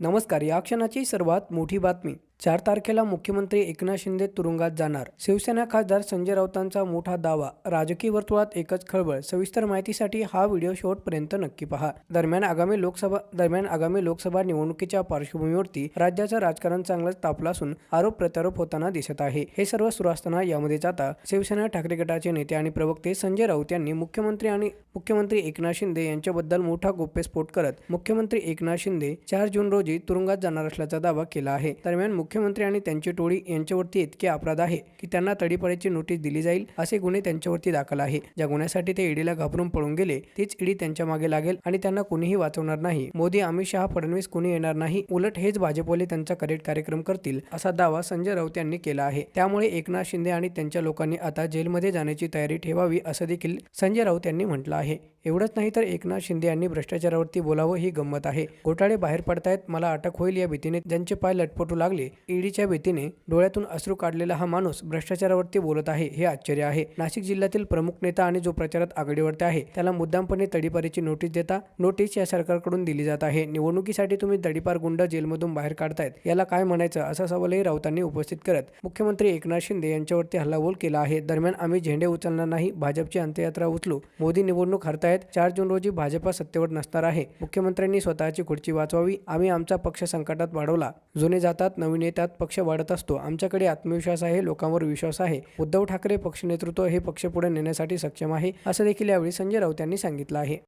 नमस्कार या क्षणाची सर्वात मोठी बातमी. चार तारखेला मुख्यमंत्री एकनाथ शिंदे तुरुंगात जाणार. शिवसेना खासदार संजय राऊतांचा मोठा दावा. राजकीय वर्तुळात एकच खळबळ. सविस्तर माहितीसाठी हा व्हिडिओ शेवटपर्यंत नक्की पहा. दरम्यान आगामी लोकसभा दरम्यान आगामी लोकसभा निवडणुकीच्या पार्श्वभूमीवरती राज्याचं राजकारण चांगलंच तापलं असून आरोप प्रत्यारोप होताना दिसत आहे. हे सर्व सुरू असताना यामध्येच आता शिवसेना ठाकरे गटाचे नेते आणि प्रवक्ते संजय राऊत यांनी मुख्यमंत्री आणि मुख्यमंत्री एकनाथ शिंदे यांच्याबद्दल मोठा गोप्यस्फोट करत मुख्यमंत्री एकनाथ शिंदे चार जून रोजी तुरुंगात जाणार असल्याचा दावा केला आहे. दरम्यान मुख्यमंत्री आणि त्यांची टोळी यांच्यावरती इतके अपराध आहे की त्यांना तडीपारीची नोटीस दिली जाईल असे गुन्हे त्यांच्यावरती दाखल आहे. ज्या गुन्ह्यासाठी ते ईडीला घाबरून पळून गेले तीच ईडी त्यांच्या मागे लागेल आणि त्यांना कुणीही वाचवणार नाही. मोदी अमित शहा फडणवीस कुणी येणार नाही? उलट हेच भाजपवाले त्यांचा करेक्ट कार्यक्रम करतील असा दावा संजय राऊत यांनी केला आहे. त्यामुळे एकनाथ शिंदे आणि त्यांच्या लोकांनी आता जेलमध्ये जाण्याची तयारी ठेवावी असं देखील संजय राऊत यांनी म्हटलं आहे. एवढंच नाही तर एकनाथ शिंदे यांनी भ्रष्टाचारावरती बोलावं ही गंमत आहे. घोटाळे बाहेर पडतायत मला अटक होईल या भीतीने ज्यांचे पाय लटपटू लागले. ईडीच्या भीतीने डोळ्यातून अश्रू काढलेला हा माणूस भ्रष्टाचारावरती बोलत आहे हे आश्चर्य आहे. नाशिक जिल्ह्यातील प्रमुख नेता आणि जो प्रचारात आघाडीवरती आहे त्याला मुद्दामपणे तडीपारीची नोटीस देता नोटीस या सरकारकडून दिली जात आहे. निवडणुकीसाठी तुम्ही दडीपार गुंड जेलमधून बाहेर काढतायत याला काय म्हणायचं असा सवालही राऊतांनी उपस्थित करत मुख्यमंत्री एकनाथ शिंदे यांच्यावरती हल्लाबोल केला आहे. दरम्यान आम्ही झेंडे उचलणार नाही भाजपची अंत्ययात्रा उचलू मोदी निवडणूक हरतायत चार जून रोजी भाजपा सत्तेवर नसणार आहे. मुख्यमंत्र्यांनी स्वतःची खुर्ची वाचवावी. आम्ही आमचा पक्ष संकटात वाढवला. जुने जातात नवीन येतात पक्ष वाढत असतो. आमच्याकडे आत्मविश्वास आहे लोकांवर विश्वास आहे. उद्धव ठाकरे पक्ष नेतृत्व हे पक्ष पुढे नेण्यासाठी सक्षम आहे असं देखील यावेळी संजय राऊत यांनी सांगितलं आहे.